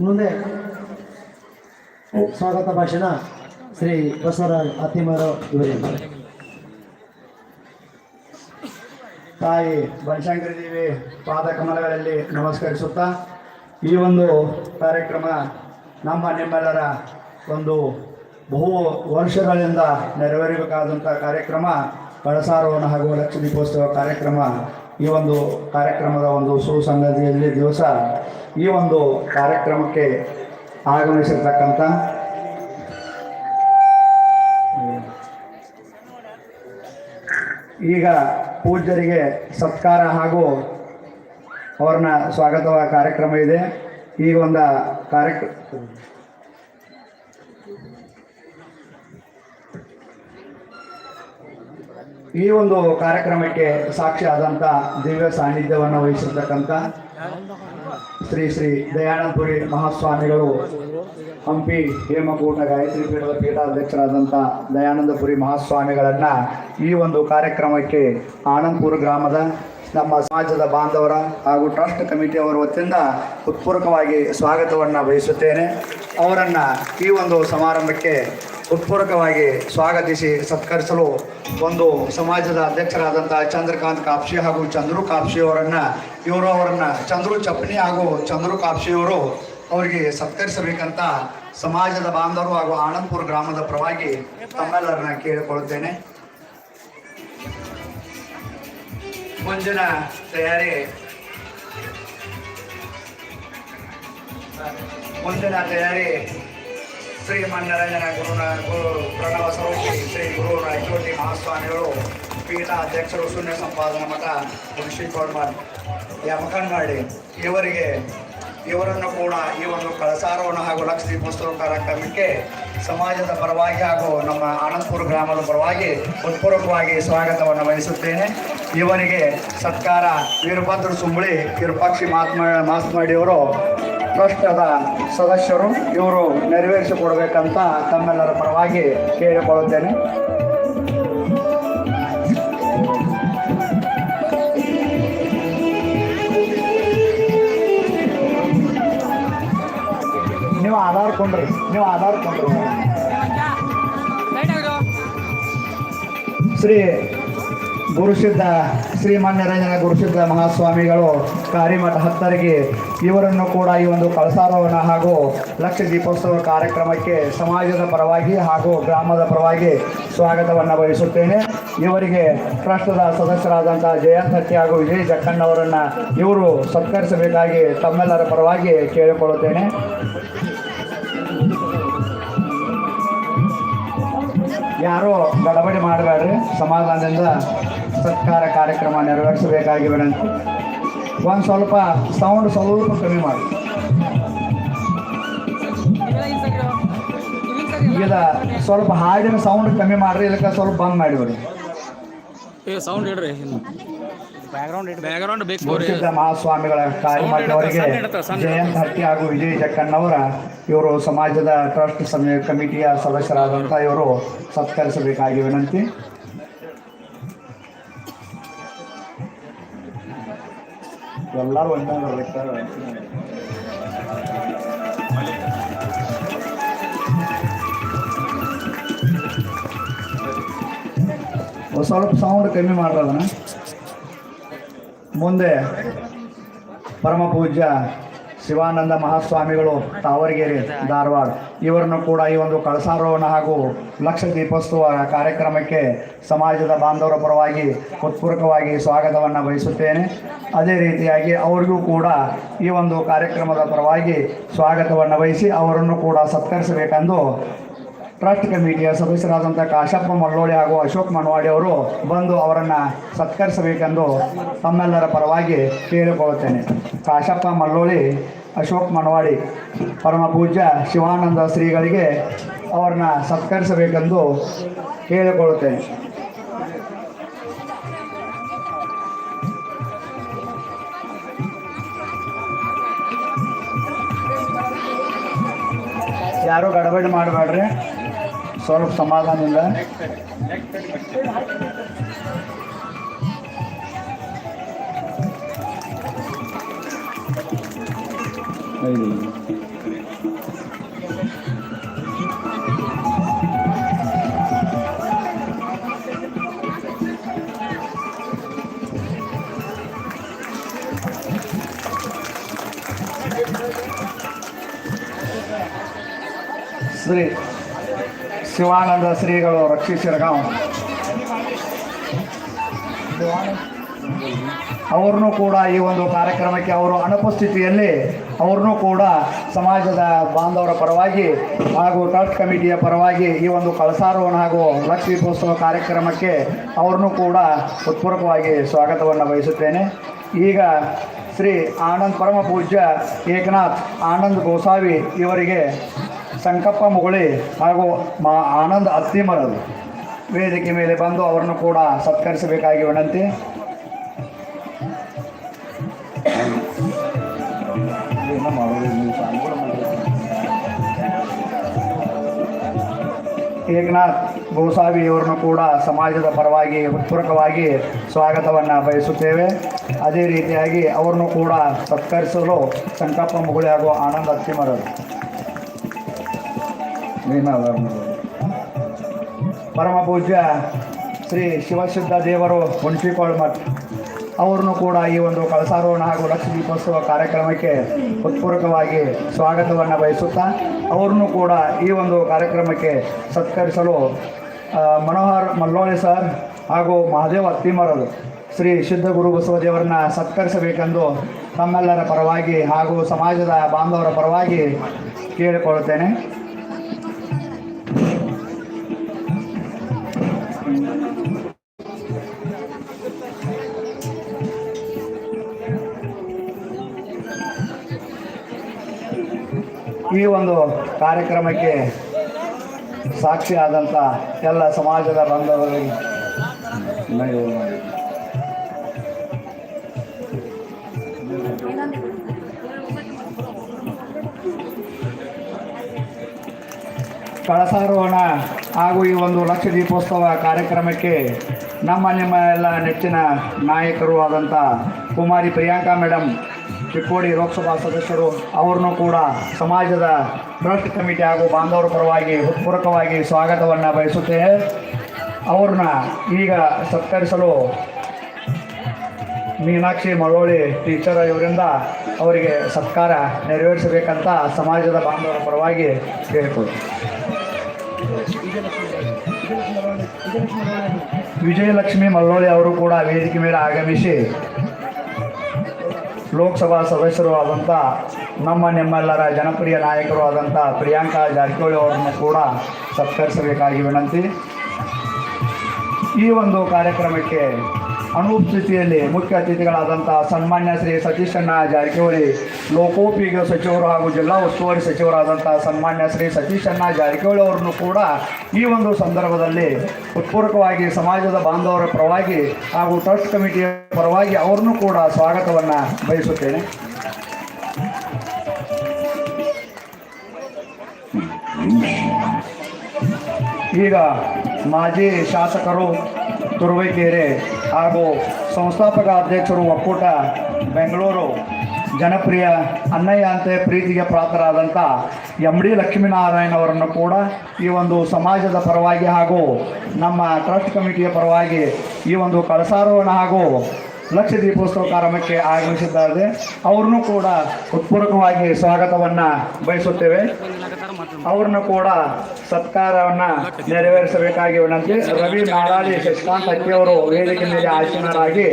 ಮುಂದೆ ಸ್ವಾಗತ ಭಾಷಣ ಶ್ರೀ ಬಸವರಾಜ್ ಅತಿಮರು ಇವರಿಂದ ತಾಯಿ ಬನಶಂಕರಿ ದೇವಿ ಪಾದ ಕಮಲಗಳಲ್ಲಿ ನಮಸ್ಕರಿಸುತ್ತಾ ಈ ಒಂದು ಕಾರ್ಯಕ್ರಮ ನಮ್ಮ ನಿಮ್ಮೆಲ್ಲರ ಒಂದು ಬಹು ವರ್ಷಗಳಿಂದ ನೆರವೇರಬೇಕಾದಂಥ ಕಾರ್ಯಕ್ರಮ ಕಳಸಾರೋಹಣ ಹಾಗೂ ಲಕ್ಷ ದೀಪೋತ್ಸವ ಕಾರ್ಯಕ್ರಮ ಈ ಒಂದು ಕಾರ್ಯಕ್ರಮದ ಒಂದು ಸುಸಂಗತಿಯಲ್ಲಿ ದಿವಸ ಈ ಒಂದು ಕಾರ್ಯಕ್ರಮಕ್ಕೆ ಆಗಮಿಸಿರ್ತಕ್ಕಂಥ ಈಗ ಪೂಜ್ಯರಿಗೆ ಸತ್ಕಾರ ಹಾಗೂ ಅವ್ರನ್ನ ಸ್ವಾಗತವ ಕಾರ್ಯಕ್ರಮ ಇದೆ. ಈ ಒಂದು ಕಾರ್ಯಕ್ರಮ ಈ ಒಂದು ಕಾರ್ಯಕ್ರಮಕ್ಕೆ ಸಾಕ್ಷಿ ಆದಂತ ದಿವ್ಯ ಸಾನ್ನಿಧ್ಯವನ್ನು ವಹಿಸಿರ್ತಕ್ಕಂಥ ಶ್ರೀ ಶ್ರೀ ದಯಾನಂದಪುರಿ ಮಹಾಸ್ವಾಮಿಗಳು, ಹಂಪಿ ಹೇಮಕೂಟ ಗಾಯತ್ರಿ ಪೀಠದ ಪೀಠಾಧ್ಯಕ್ಷರಾದಂಥ ದಯಾನಂದಪುರಿ ಮಹಾಸ್ವಾಮಿಗಳನ್ನ ಈ ಒಂದು ಕಾರ್ಯಕ್ರಮಕ್ಕೆ ಆನಂದಪುರ ಗ್ರಾಮದ ನಮ್ಮ ಸಮಾಜದ ಬಾಂಧವರ ಹಾಗೂ ಟ್ರಸ್ಟ್ ಕಮಿಟಿಯವರ ವತಿಯಿಂದ ಉತ್ಪೂರ್ವಕವಾಗಿ ಸ್ವಾಗತವನ್ನು ಬಯಸುತ್ತೇನೆ. ಅವರನ್ನು ಈ ಒಂದು ಸಮಾರಂಭಕ್ಕೆ ಉತ್ಪೂರ್ವಕವಾಗಿ ಸ್ವಾಗತಿಸಿ ಸತ್ಕರಿಸಲು ಒಂದು ಸಮಾಜದ ಅಧ್ಯಕ್ಷರಾದಂಥ ಚಂದ್ರಕಾಂತ್ ಕಾಪ್ಶಿ ಹಾಗೂ ಚಂದ್ರು ಕಾಪ್ಶಿ ಅವರನ್ನು, ಇವರು ಅವರನ್ನು, ಚಂದ್ರು ಚಪ್ಪನಿ ಹಾಗೂ ಚಂದ್ರು ಕಾಪ್ಶಿಯವರು ಅವರಿಗೆ ಸತ್ಕರಿಸಬೇಕಂತ ಸಮಾಜದ ಬಾಂಧವರು ಹಾಗೂ ಆನಂದಪುರ ಗ್ರಾಮದ ಪರವಾಗಿ ತಮ್ಮೆಲ್ಲರನ್ನ ಕೇಳಿಕೊಳ್ಳುತ್ತೇನೆ. ಮುಂಜಿನ ತಯಾರಿ. ಮುಂದಿನ ತಯಾರಿ. ಶ್ರೀ ಮನ್ನರಂಜನ ಗುರುನ ಗುರು ಪ್ರಣವ ಸ್ವರೂಪಿ ಶ್ರೀ ಗುರು ರಾಯಚೋಟಿ ಮಹಾಸ್ವಾಮಿಗಳು ಪೀಠ ಅಧ್ಯಕ್ಷರು ಶೂನ್ಯ ಸಂಪಾದನಾ ಮಠ ಮುನ್ಶಿಕೋರ್ಮನ್ ಯಮಕನ್ಮಾಡಿ ಇವರಿಗೆ, ಇವರನ್ನು ಕೂಡ ಈ ಒಂದು ಕಳಸಾರೋಹಣ ಹಾಗೂ ಲಕ್ಷ ದೀಪೋತ್ಸವ ಕಾರ್ಯಕ್ರಮಕ್ಕೆ ಸಮಾಜದ ಪರವಾಗಿ ಹಾಗೂ ನಮ್ಮ ಆನಂದಪುರ ಗ್ರಾಮದ ಪರವಾಗಿ ಉತ್ಪೂರ್ವಕವಾಗಿ ಸ್ವಾಗತವನ್ನು ವಹಿಸುತ್ತೇನೆ. ಇವರಿಗೆ ಸತ್ಕಾರ ವೀರಭದ್ರ ಸುಂಬಳಿ ವಿರೂಪಾಕ್ಷಿ ಮಾತ್ಮ ಮಾಸ್ಮಾಡಿಯವರು ಟ್ರಸ್ಟದ ಸದಸ್ಯರು ಇವರು ನೆರವೇರಿಸಿಕೊಡ್ಬೇಕಂತ ತಮ್ಮೆಲ್ಲರ ಪರವಾಗಿ ಕೇಳಿಕೊಳ್ಳುತ್ತೇನೆ. ನೀವು ಆಧಾರ್ ಕೊಂಡ್ರಿ, ನೀವು ಆಧಾರ್ ಕೊಂಡ್ರಿ. ಶ್ರೀ ಗುರುಸಿದ್ಧ ಶ್ರೀಮನ್ಯರಂಜನ ಗುರುಸಿದ್ಧ ಮಹಾಸ್ವಾಮಿಗಳು ಕಾರಿಮಠ ಹತ್ತರಿಗೆ ಇವರನ್ನು ಕೂಡ ಈ ಒಂದು ಕಳಸಾರೋಹಣ ಹಾಗೂ ಲಕ್ಷ ದೀಪೋತ್ಸವ ಕಾರ್ಯಕ್ರಮಕ್ಕೆ ಸಮಾಜದ ಪರವಾಗಿ ಹಾಗೂ ಗ್ರಾಮದ ಪರವಾಗಿ ಸ್ವಾಗತವನ್ನು ಬಯಸುತ್ತೇನೆ. ಇವರಿಗೆ ಟ್ರಸ್ಟದ ಸದಸ್ಯರಾದಂಥ ಜಯಂತ್ ಹತ್ತಿ ಹಾಗೂ ವಿಜಯ್ ಜಕ್ಕಣ್ಣವರನ್ನು ಇವರು ಸತ್ಕರಿಸಬೇಕಾಗಿ ತಮ್ಮೆಲ್ಲರ ಪರವಾಗಿ ಕೇಳಿಕೊಳ್ಳುತ್ತೇನೆ. ಯಾರೋ ಗಡಬಡಿ ಮಾಡಬೇಡ್ರಿ. ಸಮಾಧಾನದಿಂದ ಸತ್ಕಾರ ಕಾರ್ಯಕ್ರಮ ನೆರವೇರಿಸಬೇಕಾಗಿ ವಿನಂತಿ. ಒಂದು ಸ್ವಲ್ಪ ಸೌಂಡ್ ಸ್ವಲ್ಪ ಕಮ್ಮಿ ಮಾಡಿ. ಈಗ ಸ್ವಲ್ಪ ಹಾಡಿನ ಸೌಂಡ್ ಕಮ್ಮಿ ಮಾಡ್ರಿ ಇದಕ್ಕೆ ಸ್ವಲ್ಪ ಬಂದ್ ಮಾಡಿ ಏ ಸೌಂಡ್ ಇಡ್ರಿ ಬ್ಯಾಕ್ಗ್ರೌಂಡ್ ಮಹಾಸ್ವಾಮಿಗಳ ಕಾರ್ಯಮಾಡಿದವರಿಗೆ ಜಯಂತ್ ಹಟ್ಟಿ ಹಾಗೂ ವಿಜಯ್ ಜಕ್ಕಣ್ಣವರ ಇವರು ಸಮಾಜದ ಟ್ರಸ್ಟ್ ಸಮಯ ಕಮಿಟಿಯ ಸದಸ್ಯರಾದಂಥ ಇವರು ಸತ್ಕರಿಸಬೇಕಾಗಿ ವಿನಂತಿ. ಎಲ್ಲರೂ ಒಂದೇ ಒಂದ್ ಸ್ವಲ್ಪ ಸೌಂಡ್ ಕಮ್ಮಿ ಮಾಡ್ರದನ್ನ ಮುಂದೆ ಪರಮ ಪೂಜ್ಯ ಶಿವಾನಂದ ಮಹಾಸ್ವಾಮಿಗಳು, ತಾವರಗೆರೆ, ಧಾರವಾಡ. ಇವರನ್ನು ಕೂಡ ಈ ಒಂದು ಕಳಸಾರೋಹಣ ಹಾಗೂ ಲಕ್ಷ ದೀಪೋತ್ಸವ ಕಾರ್ಯಕ್ರಮಕ್ಕೆ ಸಮಾಜದ ಬಾಂಧವರ ಪರವಾಗಿ ಉತ್ಪೂರ್ವಕವಾಗಿ ಸ್ವಾಗತವನ್ನು ಬಯಸುತ್ತೇನೆ. ಅದೇ ರೀತಿಯಾಗಿ ಅವರಿಗೂ ಕೂಡ ಈ ಒಂದು ಕಾರ್ಯಕ್ರಮದ ಪರವಾಗಿ ಸ್ವಾಗತವನ್ನು ವಹಿಸಿ ಅವರನ್ನು ಕೂಡ ಸತ್ಕರಿಸಬೇಕೆಂದು ಟ್ರಸ್ಟ್ ಕಮಿಟಿಯ ಸದಸ್ಯರಾದಂಥ ಕಾಶಪ್ಪ ಮಲ್ಲೋಳಿ ಹಾಗೂ ಅಶೋಕ್ ಮನವಾಡಿ ಅವರು ಬಂದು ಅವರನ್ನು ಸತ್ಕರಿಸಬೇಕೆಂದು ತಮ್ಮೆಲ್ಲರ ಪರವಾಗಿ ಕೇಳಿಕೊಳ್ಳುತ್ತೇನೆ. ಕಾಶಪ್ಪ ಮಲ್ಲೋಳಿ ಅಶೋಕ್ ಮನವಾಡಿ ಪರಮ ಪೂಜ್ಯ ಶಿವಾನಂದ ಶ್ರೀಗಳಿಗೆ ಅವರನ್ನ ಸತ್ಕರಿಸಬೇಕೆಂದು ಕೇಳಿಕೊಳ್ಳುತ್ತೇನೆ. ಯಾರು ಗಡಬಡಿ ಮಾಡಬೇಡ್ರಿ? ಸ್ವಲ್ಪ ಸಮಾಧಾನದಿಂದ. ಶ್ರೀ ಶಿವಾನಂದ ಶ್ರೀಗಳು ರಕ್ಷಿ ಶಿರಗಾಂವ್ ಅವ್ರನ್ನೂ ಕೂಡ ಈ ಒಂದು ಕಾರ್ಯಕ್ರಮಕ್ಕೆ ಅವರು ಅನುಪಸ್ಥಿತಿಯಲ್ಲಿ ಅವ್ರನ್ನೂ ಕೂಡ ಸಮಾಜದ ಬಾಂಧವರ ಪರವಾಗಿ ಹಾಗೂ ಟ್ರಸ್ಟ್ ಕಮಿಟಿಯ ಪರವಾಗಿ ಈ ಒಂದು ಕಳಸಾರೋಹಣ ಹಾಗೂ ಲಕ್ಷ್ಮೀ ದೀಪೋತ್ಸವ ಕಾರ್ಯಕ್ರಮಕ್ಕೆ ಅವ್ರನ್ನೂ ಕೂಡ ಉತ್ಪೂರ್ವಕವಾಗಿ ಸ್ವಾಗತವನ್ನು ಬಯಸುತ್ತೇನೆ ಈಗ ಶ್ರೀ ಆನಂದ್ ಪರಮ ಪೂಜ್ಯ ಏಕನಾಥ್ ಆನಂದ್ ಗೋಸಾವಿ ಇವರಿಗೆ ಸಂಕಪ್ಪ ಮುಗುಳಿ ಹಾಗೂ ಮಾ ಆನಂದ್ ಅತ್ತಿಮರದು ವೇದಿಕೆ ಮೇಲೆ ಬಂದು ಅವರನ್ನು ಕೂಡ ಸತ್ಕರಿಸಬೇಕಾಗಿ ವಿನಂತಿ. ಏಕನಾಥ್ ಗೋಸಾವಿ ಅವರನ್ನು ಕೂಡ ಸಮಾಜದ ಪರವಾಗಿ ಉತ್ಪೂರಕವಾಗಿ ಸ್ವಾಗತವನ್ನು ಬಯಸುತ್ತೇವೆ. ಅದೇ ರೀತಿಯಾಗಿ ಅವರನ್ನು ಕೂಡ ಸತ್ಕರಿಸಲು ಸಂಕಲ್ಪ ಮುಗುಳಿ ಹಾಗೂ ಆನಂದ್ ಅತ್ತಿಮರರು ಪರಮ ಪೂಜ್ಯ ಶ್ರೀ ಶಿವಸಿದ್ಧ ದೇವರು ಹುಣಸಿಕೋಳ್ ಮಠ್ ಅವ್ರನ್ನು ಕೂಡ ಈ ಒಂದು ಕಳಸಾರೋಹಣ ಹಾಗೂ ಲಕ್ಷ್ಮೀ ದೀಪೋತ್ಸವ ಕಾರ್ಯಕ್ರಮಕ್ಕೆ ಉತ್ಪೂರಕವಾಗಿ ಸ್ವಾಗತವನ್ನು ಬಯಸುತ್ತಾ, ಅವ್ರನ್ನು ಕೂಡ ಈ ಒಂದು ಕಾರ್ಯಕ್ರಮಕ್ಕೆ ಸತ್ಕರಿಸಲು ಮನೋಹರ್ ಮಲ್ಲೋಳಿ ಸರ್ ಹಾಗೂ ಮಹಾದೇವ್ ಅತ್ತಿಮರರು ಶ್ರೀ ಸಿದ್ಧ ಗುರು ಬಸವದೇವರನ್ನ ಸತ್ಕರಿಸಬೇಕೆಂದು ತಮ್ಮೆಲ್ಲರ ಪರವಾಗಿ ಹಾಗೂ ಸಮಾಜದ ಬಾಂಧವರ ಪರವಾಗಿ ಕೇಳಿಕೊಳ್ಳುತ್ತೇನೆ. ಈ ಒಂದು ಕಾರ್ಯಕ್ರಮಕ್ಕೆ ಸಾಕ್ಷಿ ಆದಂಥ ಎಲ್ಲ ಸಮಾಜದ ಬಂಧವರಿಗೆ ಕಳಸಾರೋಹಣ ಹಾಗೂ ಈ ಒಂದು ಲಕ್ಷ ದೀಪೋತ್ಸವ ಕಾರ್ಯಕ್ರಮಕ್ಕೆ ನಮ್ಮ ನಿಮ್ಮ ಎಲ್ಲ ನೆಚ್ಚಿನ ನಾಯಕರು ಆದಂಥ ಕುಮಾರಿ ಪ್ರಿಯಾಂಕಾ ಮೇಡಮ್ ಚಿಕ್ಕೋಡಿ ಲೋಕಸಭಾ ಸದಸ್ಯರು, ಅವ್ರನ್ನೂ ಕೂಡ ಸಮಾಜದ ಟ್ರಸ್ಟ್ ಕಮಿಟಿ ಹಾಗೂ ಬಾಂಧವರ ಪರವಾಗಿ ಹೃತ್ಪೂರ್ವಕವಾಗಿ ಸ್ವಾಗತವನ್ನು ಬಯಸುತ್ತೇವೆ ಅವ್ರನ್ನ ಈಗ ಸತ್ಕರಿಸಲು ಮೀನಾಕ್ಷಿ ಮಳೋಳಿ ಟೀಚರ್ ಇವರಿಂದ ಅವರಿಗೆ ಸತ್ಕಾರ ನೆರವೇರಿಸಬೇಕಂತ ಸಮಾಜದ ಬಾಂಧವರ ಪರವಾಗಿ ಕೇಳಿಕೊಳ್ಳಿ ವಿಜಯಲಕ್ಷ್ಮಿ ಮಲ್ಲೋಳಿ ಅವರು ಕೂಡ ವೇದಿಕೆ ಮೇಲೆ ಆಗಮಿಸಿ ಲೋಕಸಭಾ ಸದಸ್ಯರು ಆದಂಥ ನಮ್ಮ ನಿಮ್ಮೆಲ್ಲರ ಜನಪ್ರಿಯ ನಾಯಕರು ಆದಂಥ ಪ್ರಿಯಾಂಕಾ ಜಾರಕಿಹೊಳಿ ಅವರನ್ನು ಕೂಡ ಸತ್ಕರಿಸಬೇಕಾಗಿ ವಿನಂತಿ. ಈ ಒಂದು ಕಾರ್ಯಕ್ರಮಕ್ಕೆ ಅನುಪಸ್ಥಿತಿಯಲ್ಲಿ ಮುಖ್ಯ ಅತಿಥಿಗಳಾದಂಥ ಸನ್ಮಾನ್ಯ ಶ್ರೀ ಸತೀಶಣ್ಣ ಜಾರಕಿಹೊಳಿ, ಲೋಕೋಪಯೋಗ ಸಚಿವರು ಹಾಗೂ ಜಿಲ್ಲಾ ಉಸ್ತುವಾರಿ ಸಚಿವರಾದಂಥ ಸನ್ಮಾನ್ಯ ಶ್ರೀ ಸತೀಶಣ್ಣ ಜಾರಕಿಹೊಳಿ ಅವರನ್ನು ಕೂಡ ಈ ಒಂದು ಸಂದರ್ಭದಲ್ಲಿ ಉತ್ಪೂರ್ವಕವಾಗಿ ಸಮಾಜದ ಬಾಂಧವರ ಪರವಾಗಿ ಹಾಗೂ ಟ್ರಸ್ಟ್ ಕಮಿಟಿಯ ಪರವಾಗಿ ಅವ್ರನ್ನೂ ಕೂಡ ಸ್ವಾಗತವನ್ನು ಬಯಸುತ್ತೇನೆ. ಈಗ ಮಾಜಿ ಶಾಸಕರು ತುರುವೇಕೆರೆ ಹಾಗೂ ಸಂಸ್ಥಾಪಕ ಅಧ್ಯಕ್ಷರು ಒಕ್ಕೂಟ ಬೆಂಗಳೂರು ಜನಪ್ರಿಯ ಅಣ್ಣಯ್ಯ ಅಂತೆ ಪ್ರೀತಿಗೆ ಪಾತ್ರರಾದಂಥ ಎಂ ಡಿ ಲಕ್ಷ್ಮೀನಾರಾಯಣ ಅವರನ್ನು ಕೂಡ ಈ ಒಂದು ಸಮಾಜದ ಪರವಾಗಿ ಹಾಗೂ ನಮ್ಮ ಟ್ರಸ್ಟ್ ಕಮಿಟಿಯ ಪರವಾಗಿ ಈ ಒಂದು ಕಳಸಾರೋಹಣ ಹಾಗೂ ಲಕ್ಷ ದೀಪೋತ್ಸವ ಕಾರ್ಯಕ್ರಮಕ್ಕೆ ಆಗಮಿಸಿದ್ದಾರೆ. ಅವ್ರನ್ನೂ ಕೂಡ ಉತ್ಪೂರ್ವಕವಾಗಿ ಸ್ವಾಗತವನ್ನು ಬಯಸುತ್ತೇವೆ. ಅವ್ರನ್ನ ಕೂಡ ಸತ್ಕಾರವನ್ನ ನೆರವೇರಿಸಬೇಕಾಗಿ ವಿನಂತಿ. ರವಿ ನಾರಾಳಿ ಶಶಿಕಾಂತ್ ಅವರು ವೇದಿಕೆ ಮೇಲೆ ಆಸೀನರಾಗಿ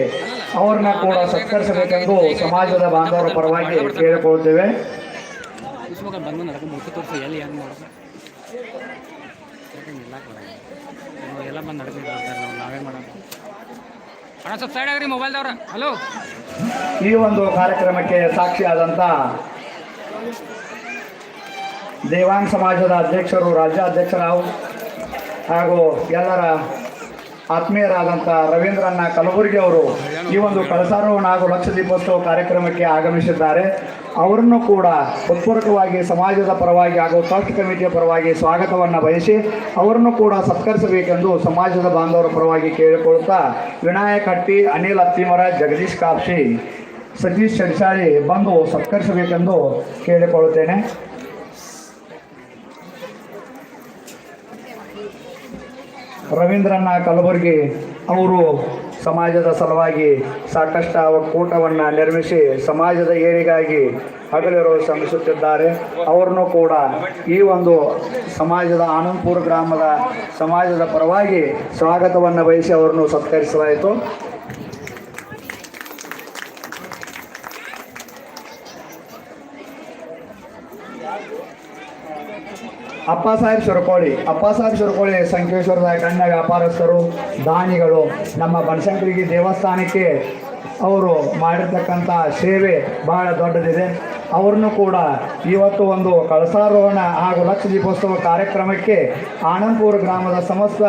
ಅವ್ರನ್ನ ಕೂಡ ಸತ್ಕರಿಸಬೇಕೆಂದು ಸಮಾಜದ ಬಾಂಧವರ ಪರವಾಗಿ ಕೇಳಿಕೊಳ್ಳುತ್ತೇವೆ. ಎಲ್ಲ ಬಂದು ನಡ್ಕೊಂಡು ನಾವು ನಾವೇ ಮಾಡೋದು ಅಣ್ಣ ಸ್ವಲ್ಪ ಮೊಬೈಲ್ದವ್ರ. ಹಲೋ ಈ ಒಂದು ಕಾರ್ಯಕ್ರಮಕ್ಕೆ ಸಾಕ್ಷಿಯಾದಂಥ ದೇವಾಂಗ್ ಸಮಾಜದ ಅಧ್ಯಕ್ಷರು ರಾಜ್ಯಾಧ್ಯಕ್ಷರಾವ್ ಹಾಗೂ ಎಲ್ಲರ ಆತ್ಮೀಯರಾದಂಥ ರವೀಂದ್ರಣ್ಣ ಕಲಬುರ್ಗಿ ಅವರು ಈ ಒಂದು ಕಳಸಾರೋಹಣ ಹಾಗೂ ಲಕ್ಷ ದೀಪೋತ್ಸವ ಕಾರ್ಯಕ್ರಮಕ್ಕೆ ಆಗಮಿಸಿದ್ದಾರೆ. ಅವರನ್ನು ಕೂಡ ಉತ್ಪೂರ್ವಕವಾಗಿ ಸಮಾಜದ ಪರವಾಗಿ ಹಾಗೂ ಟ್ರಸ್ಟ್ ಕಮಿಟಿಯ ಪರವಾಗಿ ಸ್ವಾಗತವನ್ನು ಬಯಸಿ ಅವರನ್ನು ಕೂಡ ಸತ್ಕರಿಸಬೇಕೆಂದು ಸಮಾಜದ ಬಾಂಧವರ ಪರವಾಗಿ ಕೇಳಿಕೊಳ್ಳುತ್ತಾ ವಿನಾಯಕ ಹಟ್ಟಿ, ಅನಿಲ್ ಅತ್ತಿಮರ, ಜಗದೀಶ್ ಕಾಪ್ಸಿ, ಸತೀಶ್ ಶೆಡ್ಶಾಳಿ ಬಂದು ಸತ್ಕರಿಸಬೇಕೆಂದು ಕೇಳಿಕೊಳ್ಳುತ್ತೇನೆ. ರವೀಂದ್ರಣ್ಣ ಕಲಬುರ್ಗಿ ಅವರು ಸಮಾಜದ ಸಲುವಾಗಿ ಸಾಕಷ್ಟು ಒಕ್ಕೂಟವನ್ನು ನಿರ್ಮಿಸಿ ಸಮಾಜದ ಏರಿಗಾಗಿ ಹಗಲಿರು ಶ್ರಮಿಸುತ್ತಿದ್ದಾರೆ. ಅವರನ್ನು ಕೂಡ ಈ ಒಂದು ಸಮಾಜದ ಆನಂದಪುರ ಗ್ರಾಮದ ಸಮಾಜದ ಪರವಾಗಿ ಸ್ವಾಗತವನ್ನು ವಹಿಸಿ ಅವರನ್ನು ಸತ್ಕರಿಸಲಾಯಿತು. ಅಪ್ಪ ಸಾಹೇಬ್ ಶಿರಕೋಳಿ ಅಪ್ಪ ಸಾಹೇಬ್ ಶಿರಕೋಳಿ ಸಂಕೇಶ್ವರದ ಗಣ್ಯ ವ್ಯಾಪಾರಸ್ಥರು, ದಾನಿಗಳು, ನಮ್ಮ ಬನಶಂಕರಿಗೆ ದೇವಸ್ಥಾನಕ್ಕೆ ಅವರು ಮಾಡಿರ್ತಕ್ಕಂಥ ಸೇವೆ ಬಹಳ ದೊಡ್ಡದಿದೆ. ಅವ್ರನ್ನು ಕೂಡ ಇವತ್ತು ಒಂದು ಕಳಸಾರೋಹಣ ಹಾಗೂ ಲಕ್ಷ ದೀಪೋತ್ಸವ ಕಾರ್ಯಕ್ರಮಕ್ಕೆ ಆನಂದಪುರ ಗ್ರಾಮದ ಸಮಸ್ತ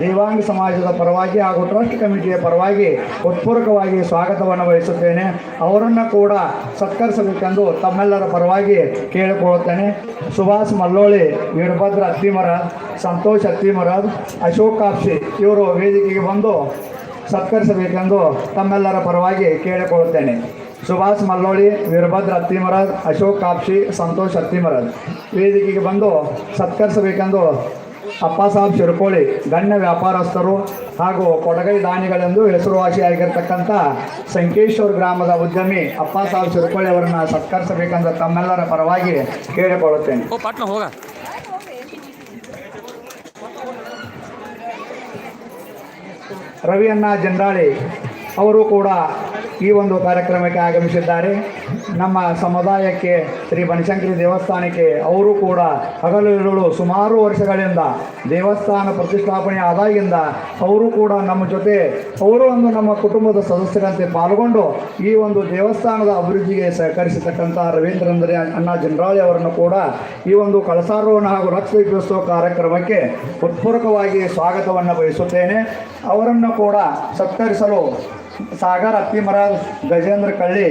ದೇವಾಂಗ ಸಮಾಜದ ಪರವಾಗಿ ಹಾಗೂ ಟ್ರಸ್ಟ್ ಕಮಿಟಿಯ ಪರವಾಗಿ ಉತ್ಪೂರ್ವಕವಾಗಿ ಸ್ವಾಗತವನ್ನು ವಹಿಸುತ್ತೇನೆ. ಅವರನ್ನು ಕೂಡ ಸತ್ಕರಿಸಬೇಕೆಂದು ತಮ್ಮೆಲ್ಲರ ಪರವಾಗಿ ಕೇಳಿಕೊಳ್ಳುತ್ತೇನೆ. ಸುಭಾಷ್ ಮಲ್ಲೋಳಿ, ವೀರಭದ್ರ ಅತ್ತಿಮರಾಜ್ ಸಂತೋಷ್ ಅತ್ತಿಮರಾಜ್ ಅಶೋಕ್ ಕಾಪ್ಸಿ ಇವರು ವೇದಿಕೆಗೆ ಬಂದು ಸತ್ಕರಿಸಬೇಕೆಂದು ತಮ್ಮೆಲ್ಲರ ಪರವಾಗಿ ಕೇಳಿಕೊಳ್ಳುತ್ತೇನೆ. ಸುಭಾಷ್ ಮಲ್ಲೋಳಿ ವೀರಭದ್ರ ಅತ್ತಿಮರಾಜ್ ಅಶೋಕ್ ಕಾಪ್ಶಿ ಸಂತೋಷ್ ಅತ್ತಿಮರಾಜ್ ವೇದಿಕೆಗೆ ಬಂದು ಸತ್ಕರಿಸಬೇಕೆಂದು ಅಪ್ಪ ಸಾಹೇಬ್ ಶಿರ್ಕೋಳಿ ಗಣ್ಯ ವ್ಯಾಪಾರಸ್ಥರು ಹಾಗೂ ಕೊಡಗೈ ದಾನಿಗಳೆಂದು ಹೆಸರುವಾಸಿಯಾಗಿರ್ತಕ್ಕಂಥ ಸಂಕೇಶ್ವರ್ ಗ್ರಾಮದ ಉದ್ಯಮಿ ಅಪ್ಪ ಸಾಹೇಬ್ ಶಿರ್ಕೋಳಿ ಅವರನ್ನು ಸತ್ಕರಿಸಬೇಕೆಂದು ತಮ್ಮೆಲ್ಲರ ಪರವಾಗಿ ಕೇಳಿಕೊಳ್ಳುತ್ತೇನೆ. ರವಿಯಣ್ಣ ಜಂಡಾಳಿ ಅವರು ಕೂಡ ಈ ಒಂದು ಕಾರ್ಯಕ್ರಮಕ್ಕೆ ಆಗಮಿಸಿದ್ದಾರೆ. ನಮ್ಮ ಸಮುದಾಯಕ್ಕೆ ಶ್ರೀ ಬನಶಂಕರಿ ದೇವಸ್ಥಾನಕ್ಕೆ ಅವರು ಕೂಡ ಹಗಲಿರುಳು ಸುಮಾರು ವರ್ಷಗಳಿಂದ ದೇವಸ್ಥಾನ ಪ್ರತಿಷ್ಠಾಪನೆ ಆದಾಗಿಂದ ಅವರು ಕೂಡ ನಮ್ಮ ಜೊತೆ ಅವರು ಒಂದು ನಮ್ಮ ಕುಟುಂಬದ ಸದಸ್ಯರಂತೆ ಪಾಲ್ಗೊಂಡು ಈ ಒಂದು ದೇವಸ್ಥಾನದ ಅಭಿವೃದ್ಧಿಗೆ ಸಹಕರಿಸತಕ್ಕಂಥ ರವೀಂದ್ರಂದ್ರೆ ಅಣ್ಣ ಜನರಾಳಿ ಅವರನ್ನು ಕೂಡ ಈ ಒಂದು ಕಳಸಾರೋಹಣ ಹಾಗೂ ರಕ್ತ ದೀಪೋತ್ಸವ ಕಾರ್ಯಕ್ರಮಕ್ಕೆ ಉತ್ಪೂರ್ವಕವಾಗಿ ಸ್ವಾಗತವನ್ನು ಬಯಸುತ್ತೇನೆ. ಅವರನ್ನು ಕೂಡ ಸತ್ಕರಿಸಲು ಸಾಗರ್ ಅತ್ತಿಮರಾಜ್ ಗಜೇಂದ್ರ ಕಳ್ಳಿ,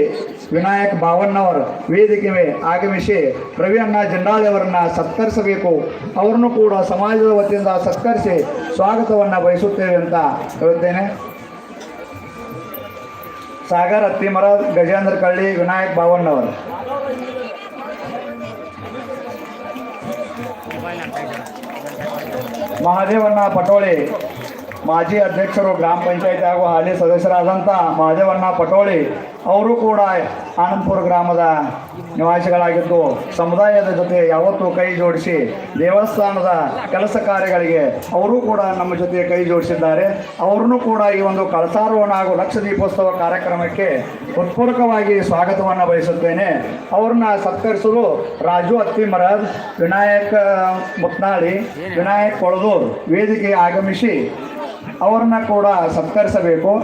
ವಿನಾಯಕ್ ಬಾವಣ್ಣವರ್ ವೇದಿಕೆಗೆ ಆಗಮಿಸಿ ರವಿ ಅಣ್ಣ ಜಂಡಾಳಿ ಅವರನ್ನು ಸತ್ಕರಿಸಬೇಕು. ಅವರನ್ನು ಕೂಡ ಸಮಾಜದ ವತಿಯಿಂದ ಸತ್ಕರಿಸಿ ಸ್ವಾಗತವನ್ನು ಬಯಸುತ್ತೇವೆ ಅಂತ ಹೇಳುತ್ತೇನೆ. ಸಾಗರ್ ಅತ್ತಿಮರಾಜ್ ಗಜೇಂದ್ರ ಕಳ್ಳಿ, ವಿನಾಯಕ್ ಬಾವಣ್ಣವರು ಮಹಾದೇವಣ್ಣ ಪಟೋಳಿ ಮಾಜಿ ಅಧ್ಯಕ್ಷರು ಗ್ರಾಮ ಪಂಚಾಯತ್ ಹಾಗೂ ಹಾಲಿ ಸದಸ್ಯರಾದಂಥ ಮಹದೇವಣ್ಣ ಪಟೋಳಿ ಅವರು ಕೂಡ ಆನಂದಪುರ ಗ್ರಾಮದ ನಿವಾಸಿಗಳಾಗಿದ್ದು, ಸಮುದಾಯದ ಜೊತೆ ಯಾವತ್ತೂ ಕೈ ಜೋಡಿಸಿ ದೇವಸ್ಥಾನದ ಕೆಲಸ ಕಾರ್ಯಗಳಿಗೆ ಅವರು ಕೂಡ ನಮ್ಮ ಜೊತೆ ಕೈ ಜೋಡಿಸಿದ್ದಾರೆ. ಅವರನ್ನು ಕೂಡ ಈ ಒಂದು ಕಳಸಾರೋಹಣ ಹಾಗೂ ಲಕ್ಷ ದೀಪೋತ್ಸವ ಕಾರ್ಯಕ್ರಮಕ್ಕೆ ಉತ್ಪೂರ್ವಕವಾಗಿ ಸ್ವಾಗತವನ್ನು ಬಯಸುತ್ತೇನೆ. ಅವ್ರನ್ನ ಸತ್ಕರಿಸಲು ರಾಜು ಅತ್ತಿಮರದ್ ವಿನಾಯಕ ಮುತ್ನಾಳಿ, ವಿನಾಯಕ್ ಕೊಳದೂರ್ ವೇದಿಕೆ ಆಗಮಿಸಿ ಅವರನ್ನ ಕೂಡ ಸತ್ಕರಿಸಬೇಕು.